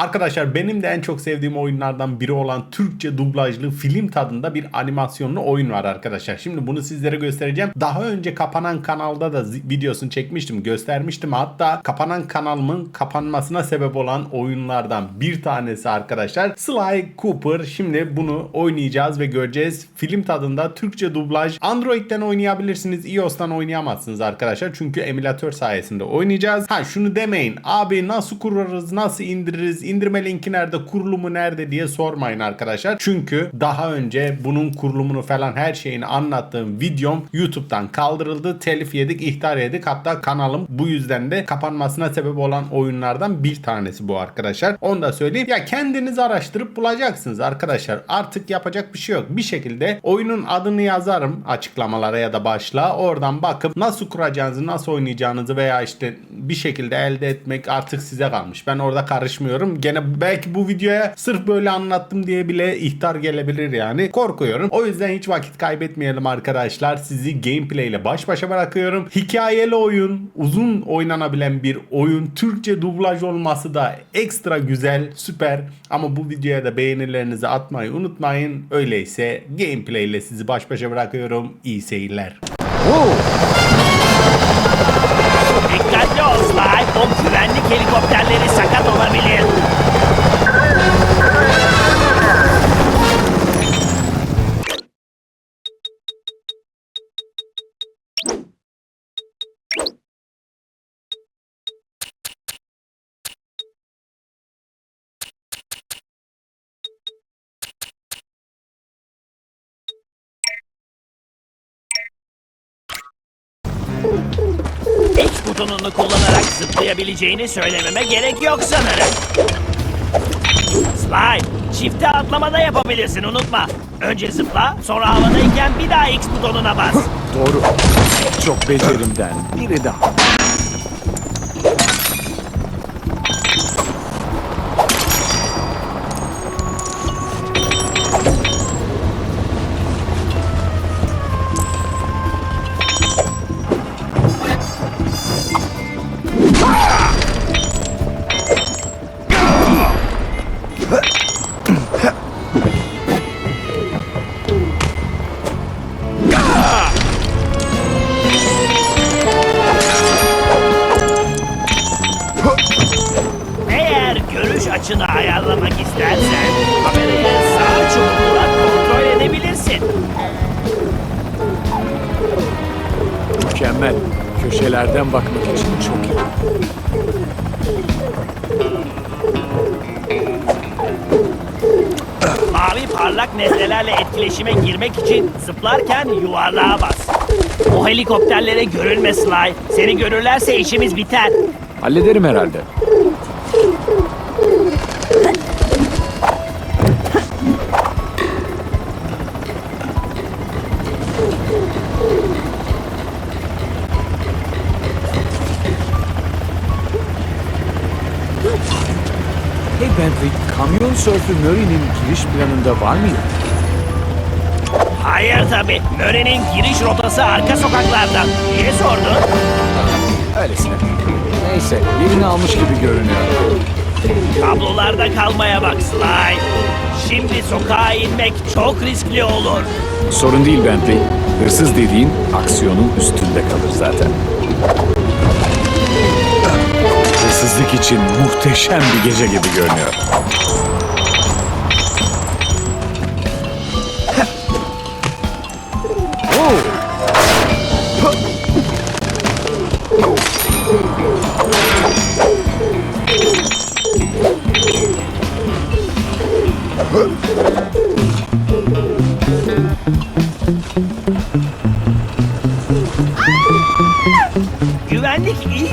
Arkadaşlar benim de en çok sevdiğim oyunlardan biri olan Türkçe dublajlı film tadında bir animasyonlu oyun var arkadaşlar. Şimdi bunu sizlere göstereceğim. Daha önce kapanan kanalda da videosunu çekmiştim, göstermiştim. Hatta kapanan kanalımın kapanmasına sebep olan oyunlardan bir tanesi arkadaşlar. Sly Cooper. Şimdi bunu oynayacağız ve göreceğiz. Film tadında Türkçe dublaj. Android'den oynayabilirsiniz. iOS'tan oynayamazsınız arkadaşlar. Çünkü emülatör sayesinde oynayacağız. Ha şunu demeyin. Abi nasıl kurarız, nasıl indiririz, indirme linki nerede, kurulumu nerede diye sormayın arkadaşlar. Çünkü daha önce bunun kurulumunu falan her şeyini anlattığım videom YouTube'dan kaldırıldı. Telif yedik, ihtar yedik. Hatta kanalım bu yüzden de kapanmasına sebep olan oyunlardan bir tanesi bu arkadaşlar. Onu da söyleyeyim. Ya kendiniz araştırıp bulacaksınız arkadaşlar. Artık yapacak bir şey yok. Bir şekilde oyunun adını yazarım açıklamalara ya da başlığa. Oradan bakıp nasıl kuracağınızı, nasıl oynayacağınızı veya işte bir şekilde elde etmek artık size kalmış. Ben orada karışmıyorum. Gene belki bu videoya sırf böyle anlattım diye bile ihtar gelebilir yani. Korkuyorum. O yüzden hiç vakit kaybetmeyelim arkadaşlar. Sizi gameplay ile baş başa bırakıyorum. Hikayeli oyun, uzun oynanabilen bir oyun. Türkçe dublaj olması da ekstra güzel, süper. Ama bu videoya da beğenilerinizi atmayı unutmayın. Öyleyse gameplay ile sizi baş başa bırakıyorum. İyi seyirler. Dikkatli ol Sly. O güvenlik helikopterleri sakat olabilir. X butonunu kullanarak zıplayabileceğini söylememe gerek yok sanırım. Slide, çifte atlamada yapabilirsin unutma. Önce zıpla, sonra havadayken bir daha X butonuna bas. Doğru. Çok becerimden biri daha. Parlak nesnelerle etkileşime girmek için zıplarken yuvarlığa bas. O helikopterlere görülme Sly. Seni görürlerse işimiz biter. Hallederim herhalde. Hey Bentley, kamyon sörfü Murray'nin giriş planında var mıydı? Hayır tabi. Möre'nin giriş rotası arka sokaklardan. Niye sordun? Öylesine. Neyse, yerini almış gibi görünüyor. Kablolarda kalmaya bak Sly. Şimdi sokağa inmek çok riskli olur. Sorun değil Bentley. Hırsız dediğin aksiyonun üstünde kalır zaten. Hırsızlık için muhteşem bir gece gibi görünüyor.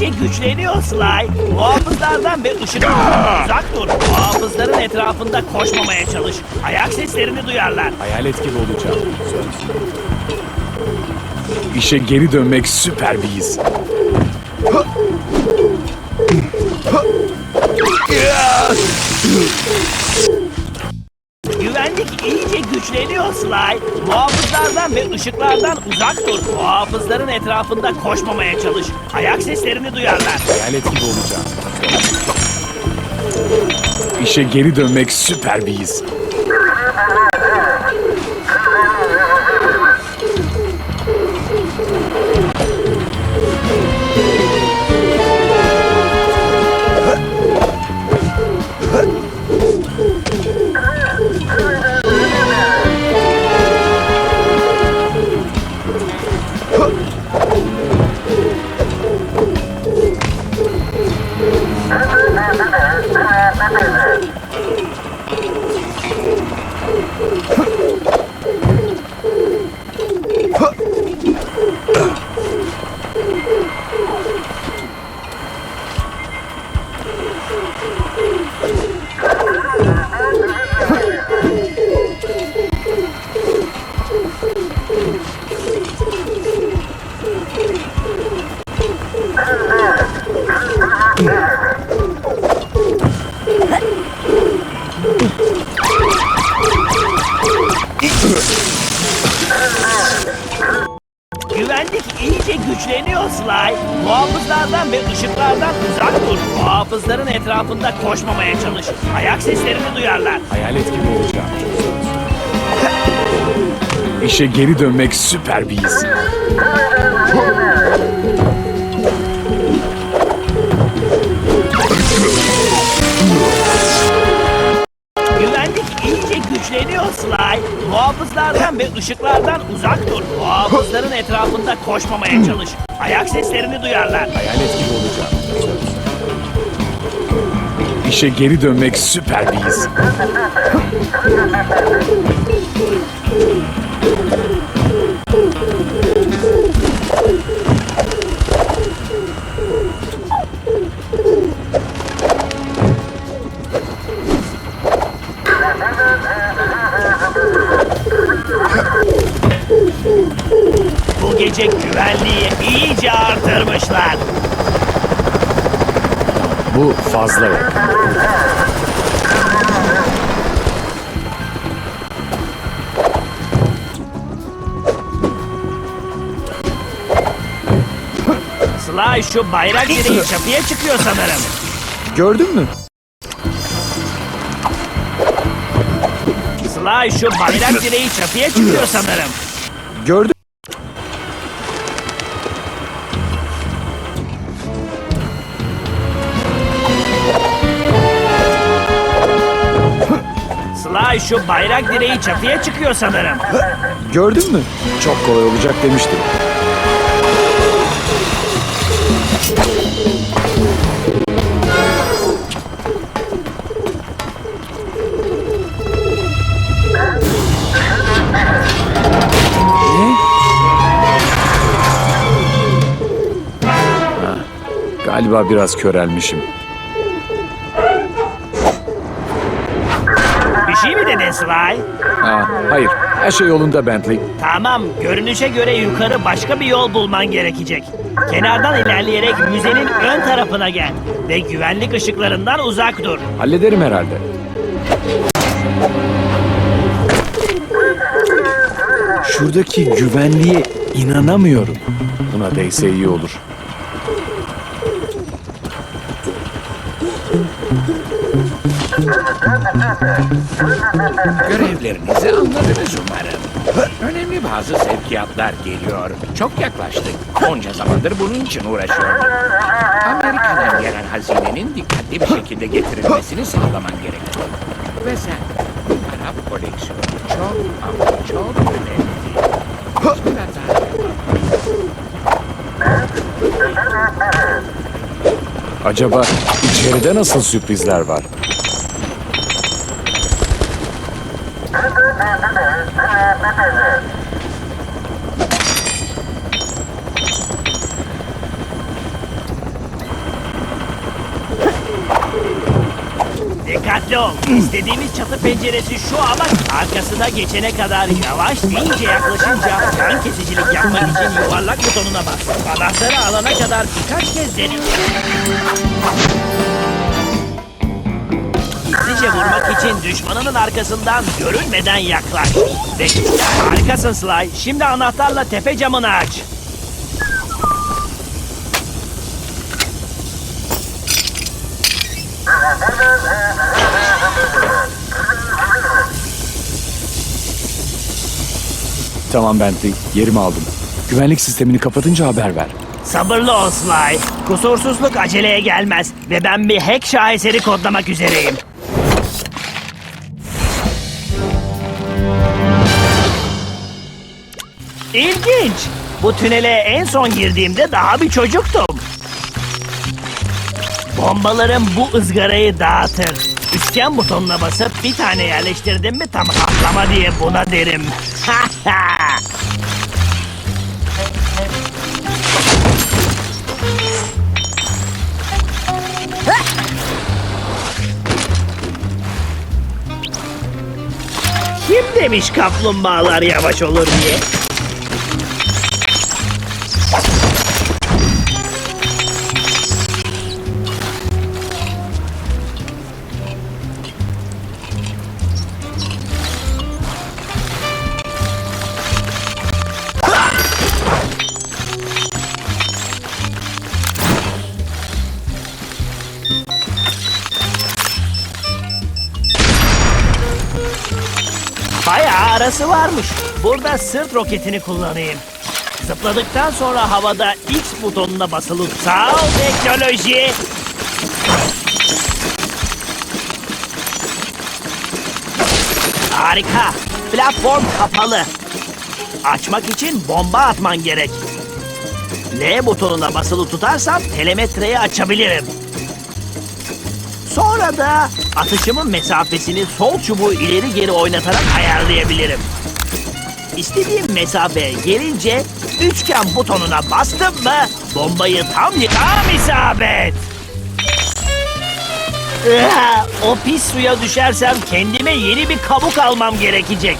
İyice güçleniyor Sly. Muhafızlardan ve ışıklardan uzak dur. Muhafızların etrafında koşmamaya çalış. Ayak seslerini duyarlar. Hayalet gibi olacağım. Söz. İşe geri dönmek süper bir his. Muhafızlardan ve ışıklardan uzak dur. Muhafızların etrafında koşmamaya çalış. Ayak seslerini duyarlar. Hayalet gibi olacağım. İşe geri dönmek süper bir his. Etrafında koşmamaya çalış. Ayak seslerini duyarlar. Hayalet gibi olacağım. İşe geri dönmek süper bir his. Güvenlik iyice güçleniyor Sly. Muhafızlardan ve ışıklardan uzak dur. Muhafızların etrafında koşmamaya çalış. Ayak seslerini duyarlar. Hayalet gibi olacağım. İşe geri dönmek süper bir his. Bu gece güvenliği iyice artırmışlar. Bu fazla yok. Sly şu bayrak direği çatıya çıkıyor sanırım. Gördün mü? Sly şu bayrak direği çatıya çıkıyor sanırım. Gördün Sly şu bayrak direği çatıya çıkıyor sanırım. Gördün mü? Çok kolay olacak demiştim. Galiba biraz körelmişim. Şey mi dedin Sly? Ha, hayır, her şey yolunda Bentley. Tamam, görünüşe göre yukarı başka bir yol bulman gerekecek. Kenardan ilerleyerek müzenin ön tarafına gel ve güvenlik ışıklarından uzak dur. Hallederim herhalde. Şuradaki güvenliğe inanamıyorum. Buna değse iyi olur. Görevlerinizi anladınız umarım. Önemli bazı sevkiyatlar geliyor. Çok yaklaştık. Onca zamandır bunun için uğraşıyorduk. Amerika'dan gelen hazinenin dikkatli bir şekilde getirilmesini sağlaman gerekiyor. Ve sen Arap koleksiyonu çok ama çok önemli. Acaba içeride nasıl sürprizler var? Dikkatli ol. İstediğimiz çatı penceresi şu ama arkasına geçene kadar yavaş iyice yaklaşınca yan kesicilik yapmak için yuvarlak butonuna bas. Anahtarı alana kadar birkaç kez dene gizlice vurmak için düşmanının arkasından görünmeden yaklaş. Ve harikasın Sly. Şimdi anahtarla tepe camını aç. Tamam Bentley, yerimi aldım. Güvenlik sistemini kapatınca haber ver. Sabırlı ol Sly. Kusursuzluk aceleye gelmez ve ben bir hack şaheseri kodlamak üzereyim. İlginç. Bu tünele en son girdiğimde daha bir çocuktum. Bombalarım bu ızgarayı dağıtır. Üçgen butonuna basıp bir tane yerleştirdim mi tam atlama diye buna derim. Kim demiş kaplumbağalar yavaş olur diye? Arası varmış. Burada sırt roketini kullanayım. Zıpladıktan sonra havada X butonuna basılı sağ ol teknoloji. Harika. Platform kapalı. Açmak için bomba atman gerek. L butonuna basılı tutarsam telemetreyi açabilirim. Sonra da atışımın mesafesini sol çubuğu ileri geri oynatarak ayarlayabilirim. İstediğim mesafeye gelince üçgen butonuna bastım mı bombayı tam tam isabet. Iha, o pis suya düşersem kendime yeni bir kabuk almam gerekecek.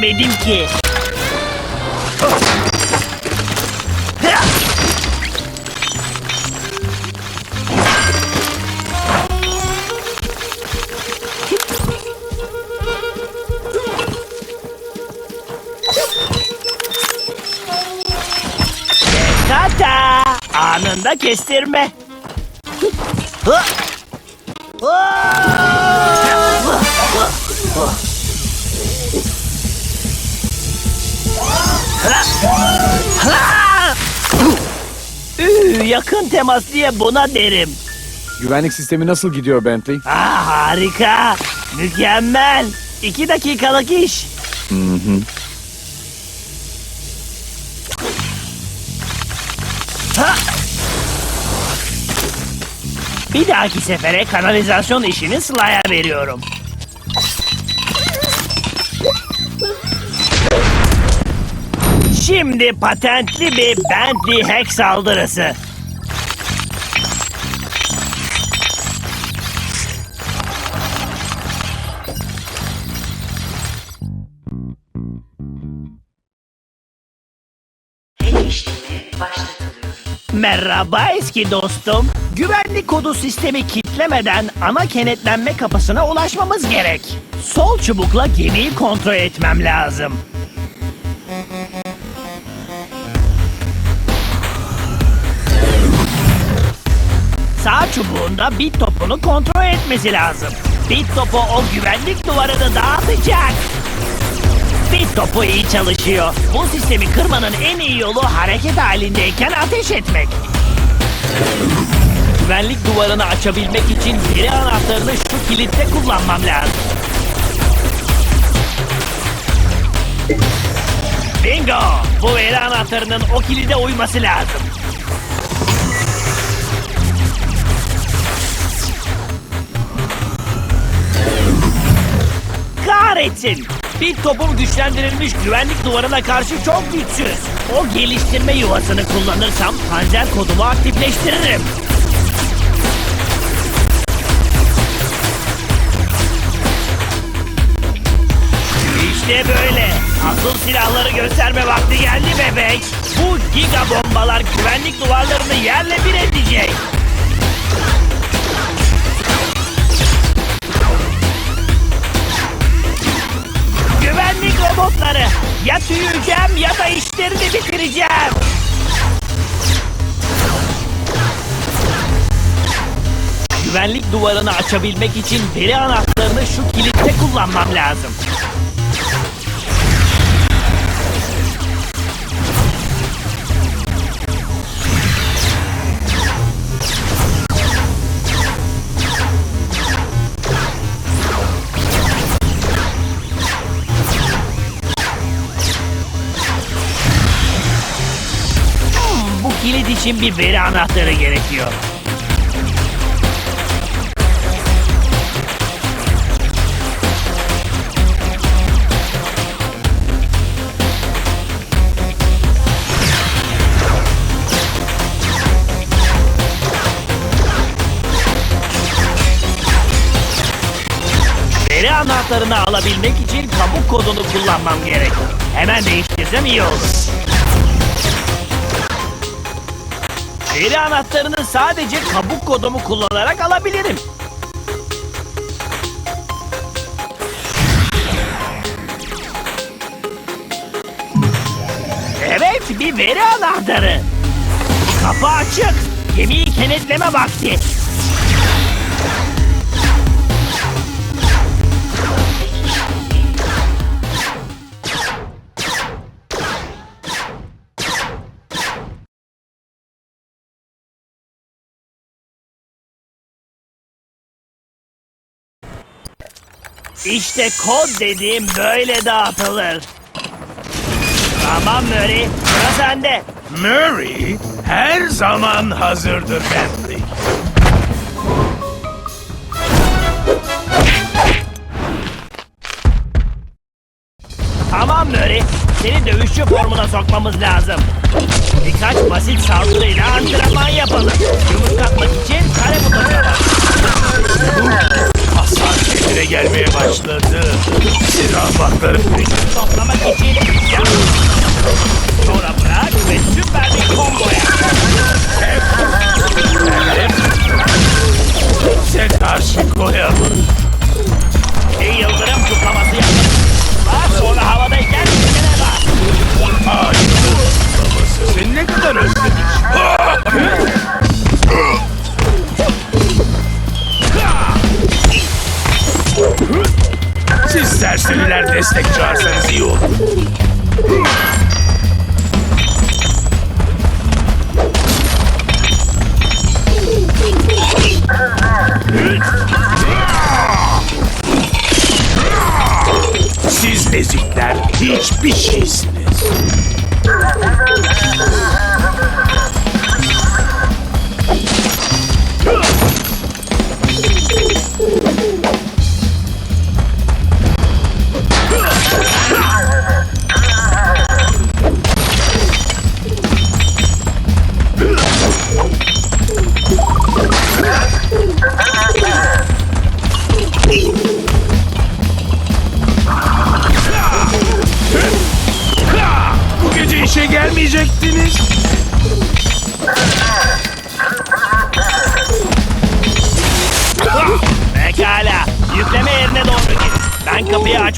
Niye giymedim ki? Hı! Tata! Anında kestirme. Hı! Üh, Yakın temas diye buna derim. Güvenlik sistemi nasıl gidiyor Bentley? Ah harika. Mükemmel. İki dakikalık iş. Ha! Bir dahaki sefere kanalizasyon işini Sıla'ya veriyorum. Şimdi patentli bir Bentley hack saldırısı. Merhaba eski dostum. Güvenlik kodu sistemi kitlemeden ana kenetlenme kapısına ulaşmamız gerek. Sol çubukla gemiyi kontrol etmem lazım. Sağ çubuğunda bit topunu kontrol etmesi lazım. Bit topu o güvenlik duvarını dağıtacak. Bit topu iyi çalışıyor. Bu sistemi kırmanın en iyi yolu hareket halindeyken ateş etmek. Güvenlik duvarı duvarını açabilmek için veri anahtarını şu kilitte kullanmam lazım. Bingo! Bu veri anahtarının o kilide uyması lazım. Kahretsin! Bir topum güçlendirilmiş güvenlik duvarına karşı çok güçsüz. O geliştirme yuvasını kullanırsam panzer kodumu aktifleştiririm. İşte böyle. Asıl silahları gösterme vakti geldi bebek. Bu giga bombalar güvenlik duvarlarını yerle bir edecek. Robotları. Ya tüyeceğim ya da işlerini bitireceğim. Güvenlik duvarını açabilmek için veri anahtarını şu kilitte kullanmam lazım. İçin bir veri anahtarı gerekiyor. Veri anahtarını alabilmek için kabuk kodunu kullanmam gerek. Hemen değiştirsem iyi olur. Veri anahtarını sadece kabuk kodumu kullanarak alabilirim. Evet, bir veri anahtarı. Kapı açık. Gemiyi kenetleme vakti. İşte kod dediğim böyle dağıtılır. Tamam Murray, sıra sende. Murray her zaman hazırdır Bentley. Tamam Murray, seni dövüşçü formuna sokmamız lazım. Birkaç basit saldırıyla antrenman yapalım. Yumruk atmak için kare. Hasan kendine gelmeye başladı. Silah bakları Toplamak için yap. Sonra bırak ve süper bir combo yap. Sen karşı koyamaz. Bir yıldırım kutlaması yap. Bas sonra havadayken kendine bas. Ay, babası seni ne kadar özlemiş. Destek çağırsanız iyi olur.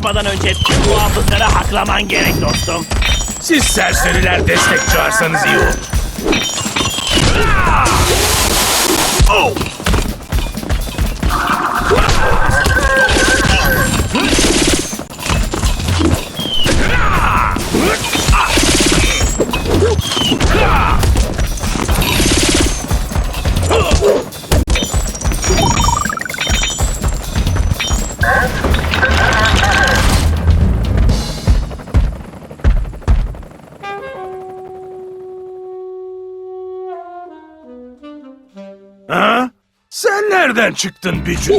Kapıyı açmadan önce tüm muhafızları haklaman gerek dostum. Siz serseriler destek çağırsanız iyi olur. Oh! Nereden çıktın bücür?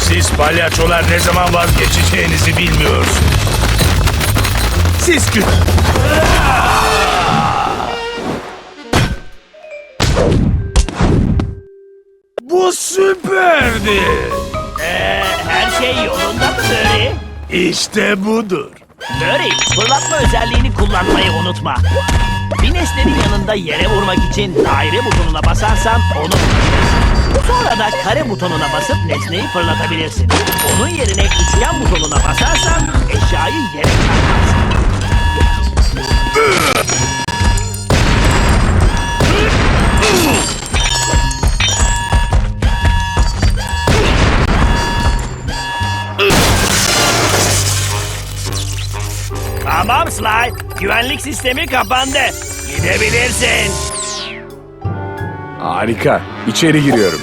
Siz palyaçolar ne zaman vazgeçeceğinizi bilmiyorsunuz. Siz kötü. Süperdi. Ee, her şey yolunda mı Murray? İşte budur. Murray, fırlatma özelliğini kullanmayı unutma. Bir nesnenin yanında yere vurmak için daire butonuna basarsan onu Sonra da kare butonuna basıp nesneyi fırlatabilirsin. Onun yerine üçgen butonuna basarsan eşyayı yere çarparsın. Güvenlik sistemi kapandı. Gidebilirsin. Harika. İçeri giriyorum.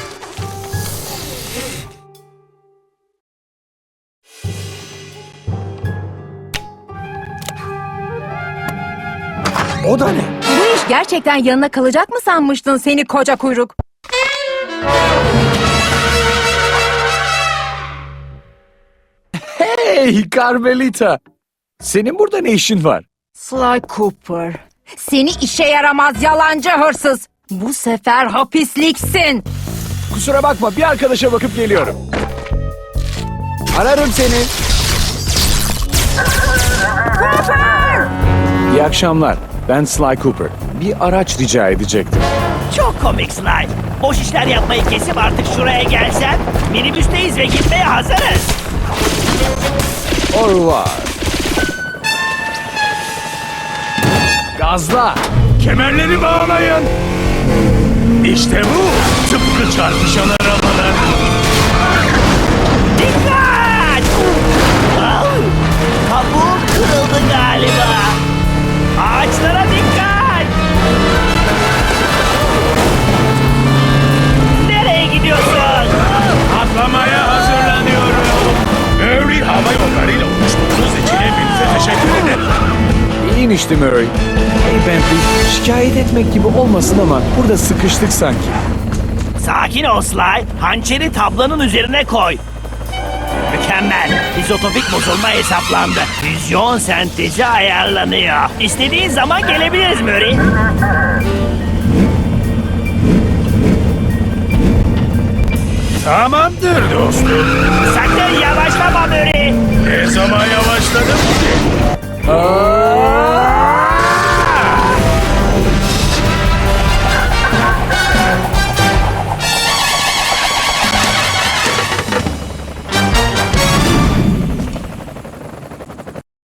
O da ne? Bu iş gerçekten yanına kalacak mı sanmıştın seni koca kuyruk? Hey Carmelita. Senin burada ne işin var? Sly Cooper. Seni işe yaramaz yalancı hırsız. Bu sefer hapisliksin. Kusura bakma bir arkadaşa bakıp geliyorum. Ararım seni. İyi akşamlar. Ben Sly Cooper. Bir araç rica edecektim. Çok komik Sly. Boş işler yapmayı kesip artık şuraya gelsen minibüsteyiz ve gitmeye hazırız. Au revoir. Gazla. Kemerleri bağlayın. İşte bu. Tıpkı çarpışan arabalar. Dikkat! Au! Kabuğum kırıldı galiba. Ağaçlara dikkat! Nereye gidiyorsun? Atlamaya hazırlanıyorum. Murray hava yollarıyla uçtuğunuz için hepinize teşekkür ederim. İnişti Murray. Hey Bentley, şikayet etmek gibi olmasın ama burada sıkıştık sanki. Sakin ol Sly. Hançeri tablanın üzerine koy. Mükemmel. İzotopik bozulma hesaplandı. Füzyon sentezi ayarlanıyor. İstediğin zaman gelebiliriz Murray. Tamamdır dostum. Sakın yavaşlama Murray. Ne zaman yavaşladım ki? Oh!